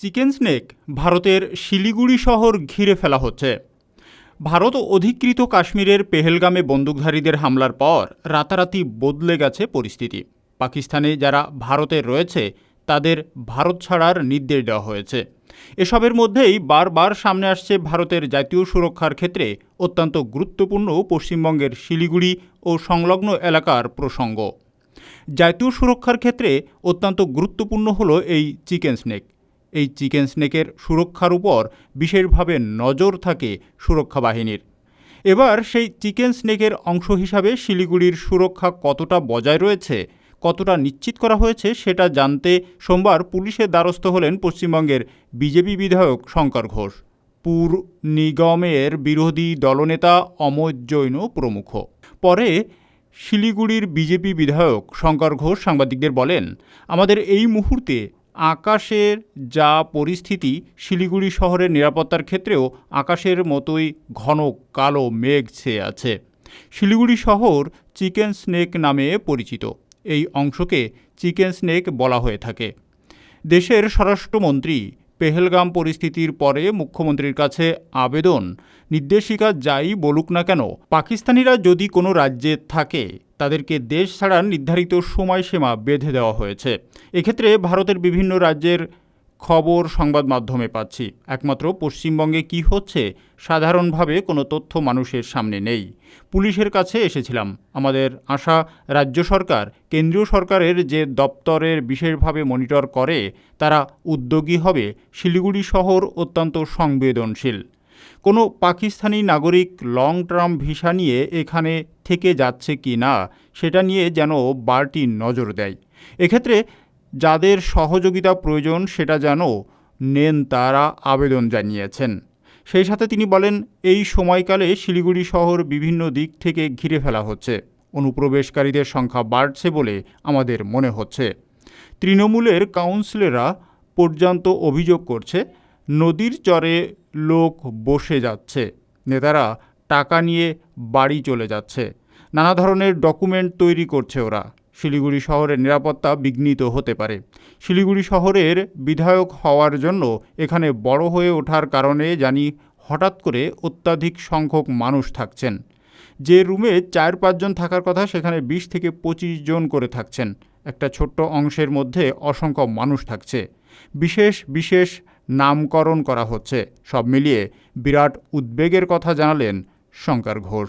Chicken snake ভারতের শিলিগুড়ি শহর ঘিরে ফেলা হচ্ছে। ভারত অধিকৃত কাশ্মীরের পেহেলগামে বন্দুকধারীদের হামলার পর রাতারাতি বদলে গেছে পরিস্থিতি। পাকিস্তানে যারা ভারতে রয়েছে, তাদের ভারত ছাড়ার নির্দেশ দেওয়া হয়েছে। এসবের মধ্যেই বারবার সামনে আসছে ভারতের জাতীয় সুরক্ষার ক্ষেত্রে অত্যন্ত গুরুত্বপূর্ণ পশ্চিমবঙ্গের শিলিগুড়ি ও সংলগ্ন এলাকার প্রসঙ্গ। জাতীয় সুরক্ষার ক্ষেত্রে অত্যন্ত গুরুত্বপূর্ণ হলো এই চিকেন স্নেক। এই চিকেন স্নেকের সুরক্ষার উপর বিশেষভাবে নজর থাকে সুরক্ষা বাহিনীর। এবার সেই চিকেন স্নেকের অংশ হিসাবে শিলিগুড়ির সুরক্ষা কতটা বজায় রয়েছে, কতটা নিশ্চিত করা হয়েছে সেটা জানতে সোমবার পুলিশের দ্বারস্থ হলেন পশ্চিমবঙ্গের বিজেপি বিধায়ক শঙ্কর ঘোষ। পুর নিগমের বিরোধী দলনেতা অমর জৈন প্রমুখ। পরে শিলিগুড়ির বিজেপি বিধায়ক শঙ্কর ঘোষ সাংবাদিকদের বলেন, আমাদের এই মুহূর্তে আকাশের যা পরিস্থিতি শিলিগুড়ি শহরের নিরাপত্তার ক্ষেত্রেও আকাশের মতোই ঘন কালো মেঘ ছেয়ে আছে। শিলিগুড়ি শহর চিকেন স্নেক নামে পরিচিত। এই অংশকে চিকেন স্নেক বলা হয়ে থাকে। দেশের স্বরাষ্ট্রমন্ত্রী পেহেলগাম পরিস্থিতির পরে মুখ্যমন্ত্রীর কাছে আবেদন। নির্দেশিকা যাই বলুক না কেন, পাকিস্তানিরা যদি কোনো রাজ্যে থাকে, তাদেরকে দেশ ছাড়ার নির্ধারিত সময়সীমা বেঁধে দেওয়া হয়েছে। এক্ষেত্রে ভারতের বিভিন্ন রাজ্যের খবর সংবাদ মাধ্যমে পাচ্ছি। একমাত্র পশ্চিমবঙ্গে কি হচ্ছে সাধারণভাবে কোনো তথ্য মানুষের সামনে নেই। পুলিশের কাছে এসেছিলাম। আমাদের আশা রাজ্য সরকার, কেন্দ্রীয় সরকারের যে দপ্তরের বিশেষভাবে মনিটর করে, তারা উদ্যোগী হবে শিলিগুড়ি শহর অত্যন্ত সংবেদনশীল। কোনো পাকিস্তানি নাগরিক লং টার্ম ভিসা নিয়ে এখানে থেকে যাচ্ছে কি না, সেটা নিয়ে যেন বাড়তি নজর দেয়। এক্ষেত্রে যাদের সহযোগিতা প্রয়োজন, সেটা যেন নেন তারা আবেদন জানিয়েছেন। সেই সাথে তিনি বলেন, এই সময়কালে শিলিগুড়ি শহর বিভিন্ন দিক থেকে ঘিরে ফেলা হচ্ছে। অনুপ্রবেশকারীদের সংখ্যা বাড়ছে বলে আমাদের মনে হচ্ছে। তৃণমূলের কাউন্সিলররা পর্যন্ত অভিযোগ করছে, নদীর চরে লোক বসে যাচ্ছে, নেতারা টাকা নিয়ে বাড়ি চলে যাচ্ছে, নানা ধরনের ডকুমেন্ট তৈরি করছে ওরা। শিলিগুড়ি শহরের নিরাপত্তা বিঘ্নিত হতে পারে। শিলিগুড়ি শহরের বিধায়ক হওয়ার জন্য এখানে বড় হয়ে ওঠার কারণে জানি হঠাৎ করে অত্যাধিক সংখ্যক মানুষ থাকছেন। যে রুমে চার পাঁচজন থাকার কথা সেখানে বিশ থেকে পঁচিশ জন করে থাকছেন। একটা ছোট্ট অংশের মধ্যে অসংখ্য মানুষ থাকছে। বিশেষ বিশেষ নামকরণ করা হচ্ছে। সব মিলিয়ে বিরাট উদ্বেগের কথা জানালেন শঙ্কর ঘোষ।